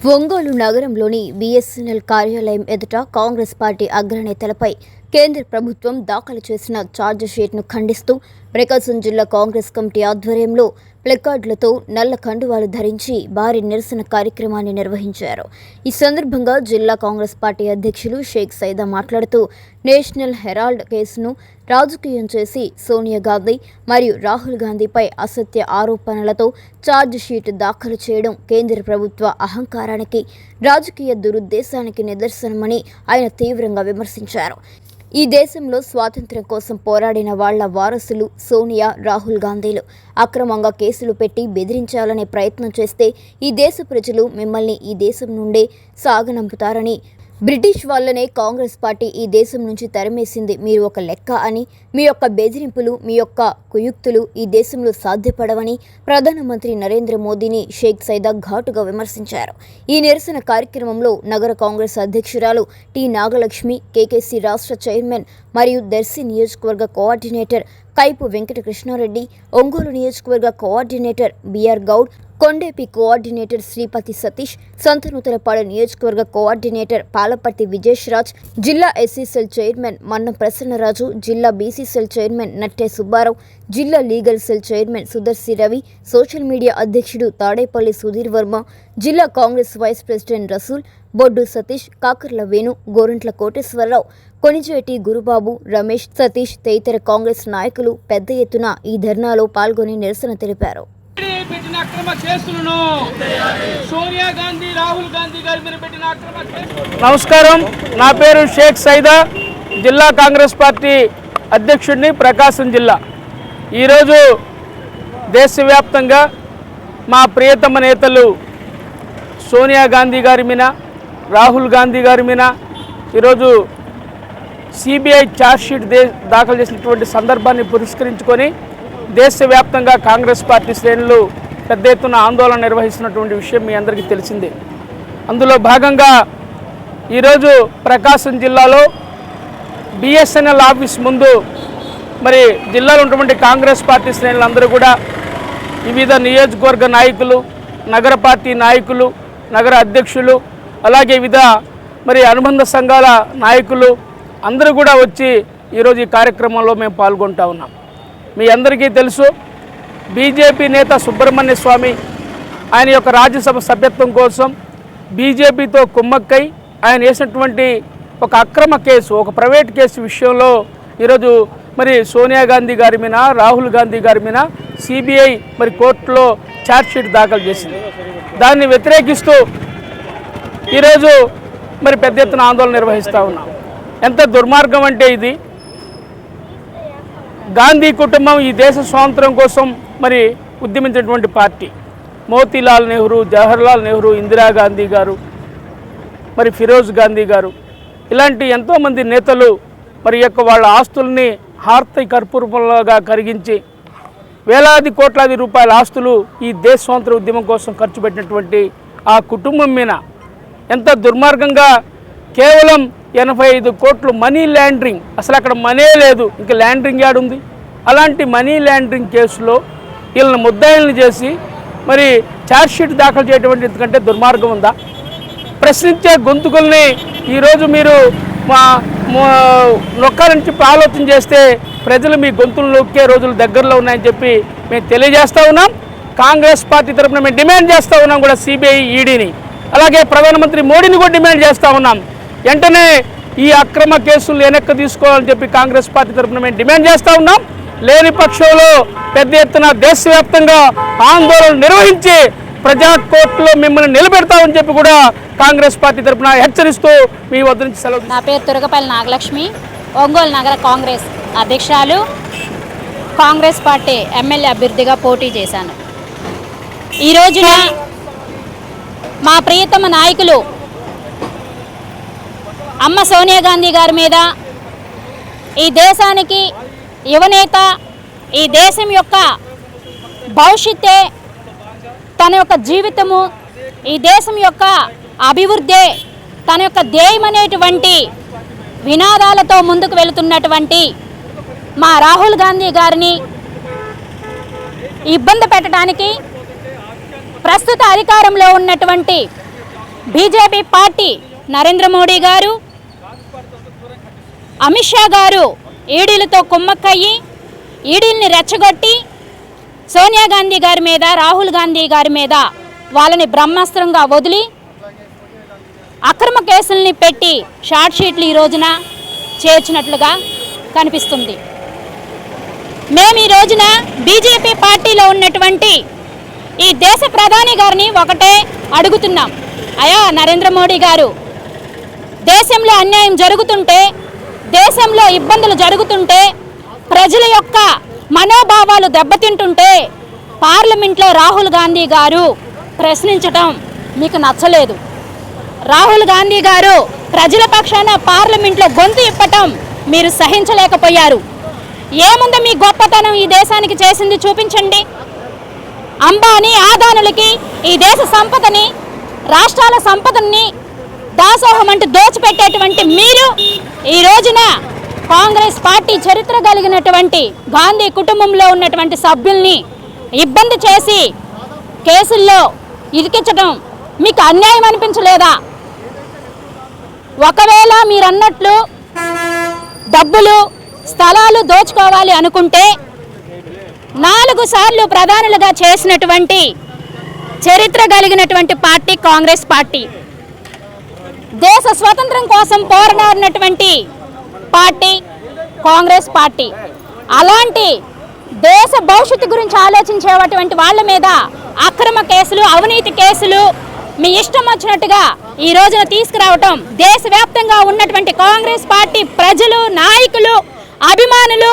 ఒంగోలు నగరంలోని బీఎస్ఎన్ఎల్ కార్యాలయం ఎదుట కాంగ్రెస్ పార్టీ అగ్రనేతలపై కేంద్ర ప్రభుత్వం దాఖలు చేసిన ఛార్జిషీట్ను ఖండిస్తూ ప్రకాశం జిల్లా కాంగ్రెస్ కమిటీ ఆధ్వర్యంలో ప్లెకార్డులతో నల్ల కండువాలు ధరించి భారీ నిరసన కార్యక్రమాన్ని నిర్వహించారు. ఈ సందర్భంగా జిల్లా కాంగ్రెస్ పార్టీ అధ్యక్షులు షేక్ సైదా మాట్లాడుతూ నేషనల్ హెరాల్డ్ కేసును రాజకీయం చేసి సోనియా గాంధీ మరియు రాహుల్ గాంధీపై అసత్య ఆరోపణలతో ఛార్జ్ షీట్ దాఖలు చేయడం కేంద్ర ప్రభుత్వ అహంకారానికి రాజకీయ దురుద్దేశానికి నిదర్శనమని ఆయన తీవ్రంగా విమర్శించారు. ఈ దేశంలో స్వాతంత్ర్యం కోసం పోరాడిన వాళ్ళ వారసులు సోనియా రాహుల్ గాంధీలు. అక్రమంగా కేసులు పెట్టి బెదిరించాలనే ప్రయత్నం చేస్తే ఈ దేశ ప్రజలు మిమ్మల్ని ఈ దేశం నుండే సాగనంపుతారని బ్రిటిష్ వాళ్ళనే కాంగ్రెస్ పార్టీ ఈ దేశం నుంచి తరమేసింది. మీరు ఒక లెక్క అని మీ యొక్క బెదిరింపులు మీ యొక్క కుయుక్తులు ఈ దేశంలో సాధ్యపడవని ప్రధానమంత్రి నరేంద్ర మోదీని షేక్ సైదా ఘాటుగా విమర్శించారు. ఈ నిరసన కార్యక్రమంలో నగర కాంగ్రెస్ అధ్యక్షురాలు టి నాగలక్ష్మి కేకేసి రాష్ట్ర చైర్మన్ మరియు దర్శి నియోజకవర్గ కోఆర్డినేటర్ కైపు వెంకటకృష్ణారెడ్డి ఒంగోలు నియోజకవర్గ coordinator B R Goud Kondepi coordinator Sripathi Satish Santhanuthalapadu నియోజకవర్గ కోఆర్డినేటర్ పాలపర్తి విజేష్ రాజ్ జిల్లా ఎస్సీ చైర్మన్ మన్నం ప్రసన్నరాజు జిల్లా BC cell chairman Natte Subbarao జిల్లా legal cell chairman Sudarshi Ravi social media అధ్యక్షుడు తాడేపల్లి సుధీర్ వర్మ జిల్లా కాంగ్రెస్ వైస్ ప్రెసిడెంట్ రసూల్ బొడ్డు సతీష్ కాకర్ల వేణు గోరంట్ల కోటేశ్వరరావు కొణిజేటి గురుబాబు రమేష్ సతీష్ తదితర కాంగ్రెస్ నాయకులు పెద్ద ఎత్తున ఈ ధర్నాలో పాల్గొని నిరసన తెలిపారు. పెట్టిన అక్రమ కేసులను సోనియా గాంధీ రాహుల్ గాంధీ గారి మీద పెట్టిన అక్రమ నమస్కారం. నా పేరు షేక్ సైదా. జిల్లా కాంగ్రెస్ పార్టీ అధ్యక్షుడిని ప్రకాశం జిల్లా. ఈరోజు దేశవ్యాప్తంగా మా ప్రియతమ నేతలు సోనియా గాంధీ గారి మీద రాహుల్ గాంధీ గారి మీద ఈరోజు సిబిఐ ఛార్జ్షీట్ దే దాఖలు చేసినటువంటి సందర్భాన్ని పురస్కరించుకొని దేశవ్యాప్తంగా కాంగ్రెస్ పార్టీ శ్రేణులు పెద్ద ఎత్తున ఆందోళన నిర్వహిస్తున్నటువంటి విషయం మీ అందరికీ తెలిసిందే. అందులో భాగంగా ఈరోజు ప్రకాశం జిల్లాలో బిఎస్ఎన్ఎల్ ఆఫీస్ ముందు మరి జిల్లాలో ఉన్నటువంటి కాంగ్రెస్ పార్టీ శ్రేణులందరూ కూడా వివిధ నియోజకవర్గ నాయకులు నగర పార్టీ నాయకులు నగర అధ్యక్షులు అలాగే వివిధ మరి అనుబంధ సంఘాల నాయకులు అందరూ కూడా వచ్చి ఈరోజు ఈ కార్యక్రమంలో మేము పాల్గొంటా ఉన్నాం. మీ అందరికీ తెలుసు బీజేపీ నేత సుబ్రహ్మణ్య స్వామి ఆయన యొక్క రాజ్యసభ సభ్యత్వం కోసం బీజేపీతో కుమ్మక్కై ఆయన వేసినటువంటి ఒక అక్రమ కేసు ఒక ప్రైవేట్ కేసు విషయంలో ఈరోజు మరి సోనియా గాంధీ గారి మీద రాహుల్ గాంధీ గారి మీద సిబిఐ మరి కోర్టులో ఛార్జ్షీట్ దాఖలు చేసింది. దాన్ని వ్యతిరేకిస్తూ ఈరోజు మరి పెద్ద ఎత్తున ఆందోళన నిర్వహిస్తూ ఉన్నాం. ఎంత దుర్మార్గం అంటే ఇది? గాంధీ కుటుంబం ఈ దేశ స్వాతంత్రం కోసం మరి ఉద్యమించినటువంటి పార్టీ. మోతీలాల్ నెహ్రూ జవహర్లాల్ నెహ్రూ ఇందిరాగాంధీ గారు మరి ఫిరోజ్ గాంధీ గారు. ఇలాంటి ఎంతోమంది నేతలు మరి యొక్క వాళ్ళ ఆస్తుల్ని హార్తి కర్పూరంలాగా కరిగించి వేలాది కోట్లాది రూపాయల ఆస్తులు ఈ దేశ స్వాతంత్ర ఉద్యమం కోసం ఖర్చు పెట్టినటువంటి ఆ కుటుంబం మీద ఎంత దుర్మార్గంగా కేవలం ఎనభై ఐదు కోట్లు మనీ ల్యాండరింగ్ అసలు అక్కడ మనీ లేదు ఇంకా ల్యాండరింగ్ ఉంది అలాంటి మనీ ల్యాండరింగ్ కేసులో వీళ్ళని ముద్దాయిలను చేసి మరి ఛార్జ్షీట్ దాఖలు చేయటువంటి ఎందుకంటే దుర్మార్గం ఉందా? ప్రశ్నించే గొంతుకుల్ని ఈరోజు మీరు మా మా నొక్కాలని చెప్పి ఆలోచన చేస్తే ప్రజలు మీ గొంతులు నొక్కే రోజులు దగ్గరలో ఉన్నాయని చెప్పి మేము తెలియజేస్తూ ఉన్నాం. కాంగ్రెస్ పార్టీ తరఫున మేము డిమాండ్ చేస్తూ ఉన్నాం కూడా సిబిఐ ఈడీని. అలాగే ప్రధానమంత్రి మోడీని కూడా డిమాండ్ చేస్తూ ఉన్నాం. వెంటనే ఈ అక్రమ కేసులు వెనక్కి తీసుకోవాలని చెప్పి కాంగ్రెస్ పార్టీ తరఫున మేము డిమాండ్ చేస్తూ ఉన్నాం. లేని పక్షంలో పెద్ద ఎత్తున దేశవ్యాప్తంగా ఆందోళన నిర్వహించి ప్రజా కోర్టులో మిమ్మల్ని నిలబెడతామని చెప్పి కూడా కాంగ్రెస్ పార్టీ తరఫున హెచ్చరిస్తూ మీ వద్ద నుంచి సెలవు నా పేరు తురగపల్లి నాగలక్ష్మి ఒంగోలు నగర కాంగ్రెస్ అధ్యక్షురాలు కాంగ్రెస్ పార్టీ ఎమ్మెల్యే అభ్యర్థిగా పోటీ చేశాను. ఈ రోజున మా ప్రియతమ నాయకులు అమ్మ సోనియా గాంధీ గారి మీద ఈ దేశానికి యువనేత ఈ దేశం యొక్క భవిష్యత్తే తన యొక్క జీవితము ఈ దేశం యొక్క అభివృద్ధే తన యొక్క ధ్యేయం అనేటువంటి వినాదాలతో ముందుకు వెళుతున్నటువంటి మా రాహుల్ గాంధీ గారిని ఇబ్బంది పెట్టడానికి ప్రస్తుత అధికారంలో ఉన్నటువంటి బీజేపీ పార్టీ నరేంద్ర మోడీ గారు అమిత్ షా గారు ఈడీలతో కుమ్మక్కయ్యి ఈడీల్ని రెచ్చగొట్టి సోనియా గాంధీ గారి మీద రాహుల్ గాంధీ గారి మీద వాళ్ళని బ్రహ్మాస్త్రంగా వదిలి అక్రమ కేసుల్ని పెట్టి షార్ట్ షీట్లు ఈ రోజున చేర్చినట్లుగా కనిపిస్తుంది. మేము ఈ రోజున బీజేపీ పార్టీలో ఉన్నటువంటి ఈ దేశ ప్రధాని గారిని ఒకటే అడుగుతున్నాం. అయా నరేంద్ర మోడీ గారు దేశంలో అన్యాయం జరుగుతుంటే దేశంలో ఇబ్బందులు జరుగుతుంటే ప్రజల యొక్క మనోభావాలు దెబ్బతింటుంటే పార్లమెంట్లో రాహుల్ గాంధీ గారు ప్రశ్నించటం మీకు నచ్చలేదు. రాహుల్ గాంధీ గారు ప్రజల పక్షాన పార్లమెంట్లో గొంతు ఇప్పటం మీరు సహించలేకపోయారు. ఏముందో మీ గొప్పతనం ఈ దేశానికి చేసింది చూపించండి. అంబానీ ఆదానులకి ఈ దేశ సంపదని రాష్ట్రాల సంపదని దాసోహం అంటూ దోచిపెట్టేటువంటి మీరు ఈ రోజున కాంగ్రెస్ పార్టీ చరిత్ర కలిగినటువంటి గాంధీ కుటుంబంలో ఉన్నటువంటి సభ్యుల్ని ఇబ్బంది చేసి కేసుల్లో ఇరికించడం మీకు అన్యాయం అనిపించలేదా? ఒకవేళ మీరు అన్నట్లు డబ్బులు స్థలాలు దోచుకోవాలి అనుకుంటే నాలుగు సార్లు ప్రధానులుగా చేసినటువంటి చరిత్ర కలిగినటువంటి పార్టీ కాంగ్రెస్ పార్టీ. దేశ స్వతంత్రం కోసం పోరాడినటువంటి పార్టీ కాంగ్రెస్ పార్టీ. అలాంటి దేశ భవిష్యత్తు గురించి ఆలోచించేటువంటి వాళ్ళ మీద అక్రమ కేసులు అవినీతి కేసులు మీ ఇష్టం వచ్చినట్టుగా ఈ రోజున తీసుకురావటం దేశవ్యాప్తంగా ఉన్నటువంటి కాంగ్రెస్ పార్టీ ప్రజలు నాయకులు అభిమానులు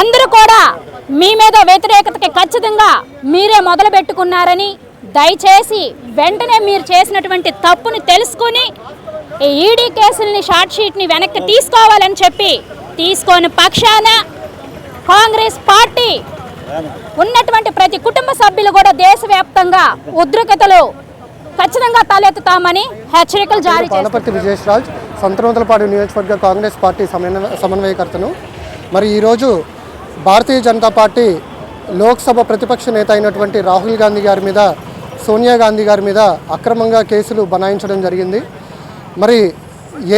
అందరూ కూడా మీ మీద వ్యతిరేకతకి ఖచ్చితంగా మీరే మొదలు పెట్టుకున్నారని దయచేసి వెంటనే మీరు చేసినటువంటి తప్పుని తెలుసుకుని ఈ ఈడీ కేసుల్ని షార్ట్ షీట్ని వెనక్కి తీసుకోవాలని చెప్పి తీసుకోని పక్షాన కాంగ్రెస్ పార్టీ ఉన్నటువంటి ప్రతి కుటుంబ సభ్యులు కూడా దేశవ్యాప్తంగా ఉద్రిక్తలు ఖచ్చితంగా తలెత్తుతామని హెచ్చరికలు జారీ చేస్తారు పాలపర్తి విజయేష్ రాజ్ సంతనోతలపాడు నియోజకవర్గ కాంగ్రెస్ పార్టీ సమన్వయ సమన్వయకర్తను. మరి ఈరోజు భారతీయ జనతా పార్టీ లోక్సభ ప్రతిపక్ష నేత అయినటువంటి రాహుల్ గాంధీ గారి మీద సోనియా గాంధీ గారి మీద అక్రమంగా కేసులు బనాయించడం జరిగింది. మరి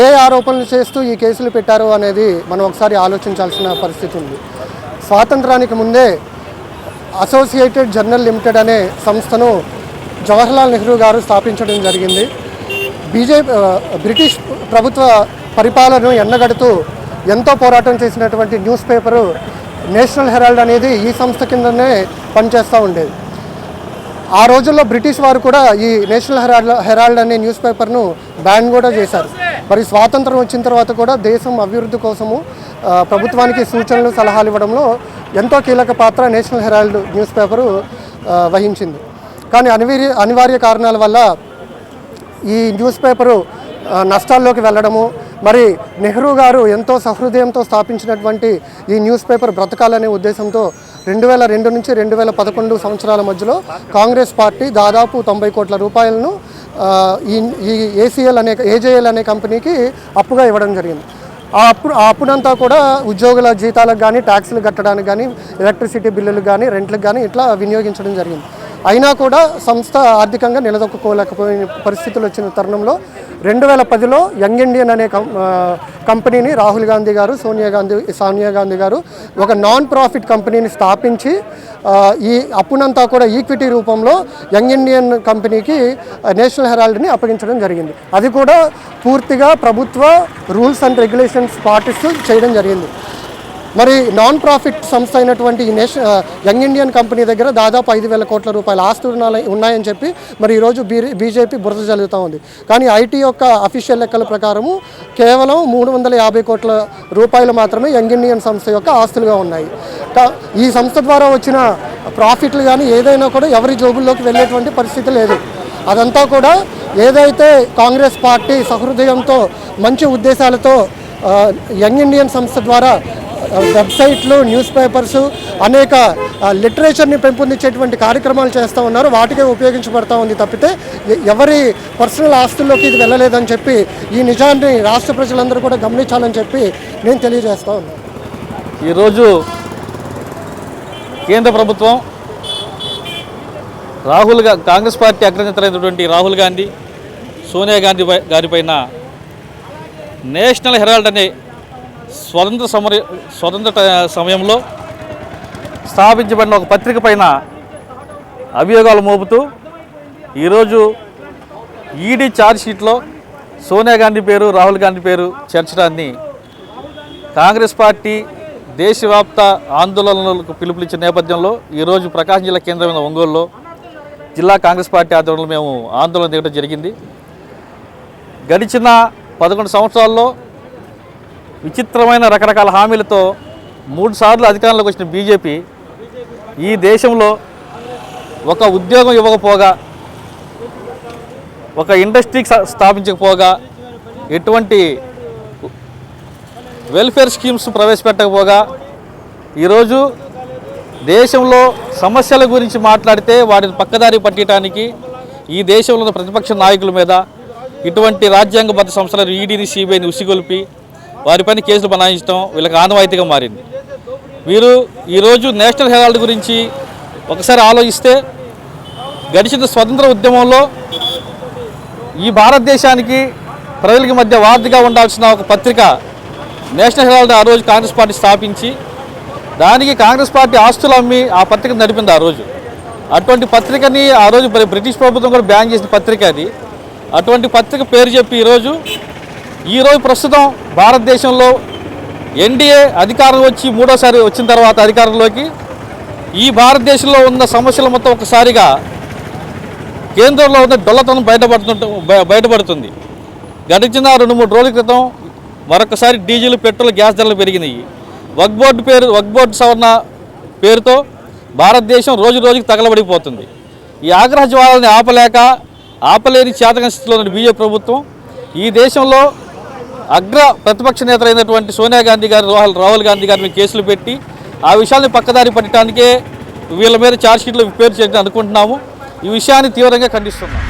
ఏ ఆరోపణలు చేస్తూ ఈ కేసులు పెట్టారో అనేది మనం ఒకసారి ఆలోచించాల్సిన పరిస్థితి ఉంది. స్వాతంత్రానికి ముందే అసోసియేటెడ్ జర్నల్ లిమిటెడ్ అనే సంస్థను జవహర్లాల్ నెహ్రూ గారు స్థాపించడం జరిగింది. బీజేపీ బ్రిటిష్ ప్రభుత్వ పరిపాలనను ఎండగడుతూ ఎంతో పోరాటం చేసినటువంటి న్యూస్ పేపరు నేషనల్ హెరాల్డ్ అనేది ఈ సంస్థ కిందనే పనిచేస్తూ ఉండేది. ఆ రోజుల్లో బ్రిటిష్ వారు కూడా ఈ నేషనల్ హెరాల్డ్ హెరాల్డ్ అనే న్యూస్ పేపర్ను బ్యాన్ కూడా చేశారు. మరి స్వాతంత్రం వచ్చిన తర్వాత కూడా దేశం అభివృద్ధి కోసము ప్రభుత్వానికి సూచనలు సలహాలు ఇవ్వడంలో ఎంతో కీలక పాత్ర నేషనల్ హెరాల్డ్ న్యూస్ పేపరు వహించింది. కానీ అనివార్య అనివార్య కారణాల వల్ల ఈ న్యూస్ పేపరు నష్టాల్లోకి వెళ్ళడము మరి నెహ్రూ గారు ఎంతో సహృదయంతో స్థాపించినటువంటి ఈ న్యూస్ పేపర్ బ్రతకాలనే ఉద్దేశంతో రెండు వేల రెండు నుంచి రెండు వేల పదకొండు సంవత్సరాల మధ్యలో కాంగ్రెస్ పార్టీ దాదాపు తొంభై కోట్ల రూపాయలను ఈ ఈ ఏసీఎల్ అనే ఏజేఎల్ అనే కంపెనీకి అప్పుగా ఇవ్వడం జరిగింది. ఆ అప్పు ఆ అప్పుడంతా కూడా ఉద్యోగుల జీతాలకు కానీ ట్యాక్స్లు కట్టడానికి కానీ ఎలక్ట్రిసిటీ బిల్లులకు కానీ రెంట్లకు కానీ ఇట్లా వినియోగించడం జరిగింది. అయినా కూడా సంస్థ ఆర్థికంగా నిలదొక్కుకోలేకపోయిన పరిస్థితులు వచ్చిన తరుణంలో రెండు వేల పదిలో యంగ్ ఇండియన్ అనే కం కంపెనీని రాహుల్ గాంధీ గారు సోనియా గాంధీ సోనియా గాంధీ గారు ఒక నాన్ ప్రాఫిట్ కంపెనీని స్థాపించి ఈ అప్పునంతా కూడా ఈక్విటీ రూపంలో యంగ్ ఇండియన్ కంపెనీకి నేషనల్ హెరాల్డ్ని అప్పగించడం జరిగింది. అది కూడా పూర్తిగా ప్రభుత్వ రూల్స్ అండ్ రెగ్యులేషన్స్ పాటిస్తూ చేయడం జరిగింది. మరి నాన్ ప్రాఫిట్ సంస్థ అయినటువంటి నేషన్ యంగ్ ఇండియన్ కంపెనీ దగ్గర దాదాపు ఐదు వేల కోట్ల రూపాయల ఆస్తులు ఉన్నాయని చెప్పి మరి ఈరోజు బీ బీజేపీ బురద జరుగుతూ ఉంది. కానీ ఐటీ యొక్క అఫీషియల్ లెక్కల ప్రకారము కేవలం మూడు వందల యాభై కోట్ల రూపాయలు మాత్రమే యంగ్ ఇండియన్ సంస్థ యొక్క ఆస్తులుగా ఉన్నాయి. ఈ సంస్థ ద్వారా వచ్చిన ప్రాఫిట్లు కానీ ఏదైనా కూడా ఎవరి జోబుల్లోకి వెళ్ళేటువంటి పరిస్థితి లేదు. అదంతా కూడా ఏదైతే కాంగ్రెస్ పార్టీ సహృదయంతో మంచి ఉద్దేశాలతో యంగ్ ఇండియన్ సంస్థ ద్వారా వెబ్సైట్లు న్యూస్ పేపర్స్ అనేక లిటరేచర్ని పెంపొందించేటువంటి కార్యక్రమాలు చేస్తూ ఉన్నారు. వాటికే ఉపయోగించబడతా ఉంది తప్పితే ఎవరి పర్సనల్ ఆస్తుల్లోకి ఇది వెళ్ళలేదని చెప్పి ఈ నిజాన్ని రాష్ట్ర ప్రజలందరూ కూడా గమనించాలని చెప్పి నేను తెలియజేస్తా ఉన్నాను. ఈరోజు కేంద్ర ప్రభుత్వం రాహుల్ కాంగ్రెస్ పార్టీ అగ్రనేతలైనటువంటి రాహుల్ గాంధీ సోనియా గాంధీ పై- గారిపైన నేషనల్ హెరాల్డ్ అనే స్వతంత్ర సమర స్వతంత్ర సమయంలో స్థాపించబడిన ఒక పత్రిక పైన అభియోగాలు మోపుతూ ఈరోజు ఈడీ ఛార్జ్ షీట్లో సోనియా గాంధీ పేరు రాహుల్ గాంధీ పేరు చేర్చడాన్ని కాంగ్రెస్ పార్టీ దేశవ్యాప్త ఆందోళనలకు పిలుపునిచ్చిన నేపథ్యంలో ఈరోజు ప్రకాశం జిల్లా కేంద్రమైన ఒంగోలులో జిల్లా కాంగ్రెస్ పార్టీ ఆధ్వర్యంలో మేము ఆందోళన దిగడం జరిగింది. గడిచిన పదకొండు సంవత్సరాల్లో విచిత్రమైన రకరకాల హామీలతో మూడు సార్లు అధికారంలోకి వచ్చిన బీజేపీ ఈ దేశంలో ఒక ఉద్యోగం ఇవ్వకపోగా ఒక ఇండస్ట్రీకి స్థాపించకపోగా ఎటువంటి వెల్ఫేర్ స్కీమ్స్ ప్రవేశపెట్టకపోగా ఈరోజు దేశంలో సమస్యల గురించి మాట్లాడితే వాటిని పక్కదారి పట్టడానికి ఈ దేశంలో ప్రతిపక్ష నాయకుల మీద ఇటువంటి రాజ్యాంగబద్ధ సంస్థలను ఈడీని సిబిఐని ఉసిగొల్పి వారిపైన కేసులు బనాయించడం వీళ్ళకి ఆనవాయితీగా మారింది. వీరు ఈరోజు నేషనల్ హెరాల్డ్ గురించి ఒకసారి ఆలోచిస్తే గడిచిన స్వతంత్ర ఉద్యమంలో ఈ భారతదేశానికి ప్రజలకి మధ్య వార్తగా ఉండాల్సిన ఒక పత్రిక నేషనల్ హెరాల్డ్ ఆ రోజు కాంగ్రెస్ పార్టీ స్థాపించి దానికి కాంగ్రెస్ పార్టీ ఆస్తులు అమ్మి ఆ పత్రిక నడిపింది ఆ రోజు. అటువంటి పత్రికని ఆ రోజు బ్రిటిష్ ప్రభుత్వం కూడా బ్యాన్ చేసిన పత్రిక అది. అటువంటి పత్రిక పేరు చెప్పి ఈరోజు ఈరోజు ప్రస్తుతం భారతదేశంలో ఎన్డీఏ అధికారం వచ్చి మూడోసారి వచ్చిన తర్వాత అధికారంలోకి ఈ భారతదేశంలో ఉన్న సమస్యలు మొత్తం ఒకసారిగా కేంద్రంలో ఉన్న డొల్లతనం బయటపడుతుంట బయ- బయటపడుతుంది. గడిచిన రెండు మూడు రోజుల క్రితం మరొకసారి డీజిల్ పెట్రోల్ గ్యాస్ ధరలు పెరిగినాయి. వక్ బోర్డు పేరు వక్ బోర్డు సవరణ పేరుతో భారతదేశం రోజు రోజుకి తగలబడిపోతుంది. ఈ ఆగ్రహ జ్వాలని ఆపలేక ఆపలేని చేతన స్థితిలో ఉన్న బీజేపీ ప్రభుత్వం ఈ దేశంలో అగ్ర ప్రతిపక్ష నేత అయినటువంటి సోనియా గాంధీ గారు రాహుల్ రాహుల్ గాంధీ గారి మీద కేసులు పెట్టి ఆ విషయాన్ని పక్కదారి పట్టడానికే వీళ్ళ మీద ఛార్జ్షీట్లు పేరు చేయడం అనుకుంటున్నాము. ఈ విషయాన్ని తీవ్రంగా ఖండిస్తున్నాం.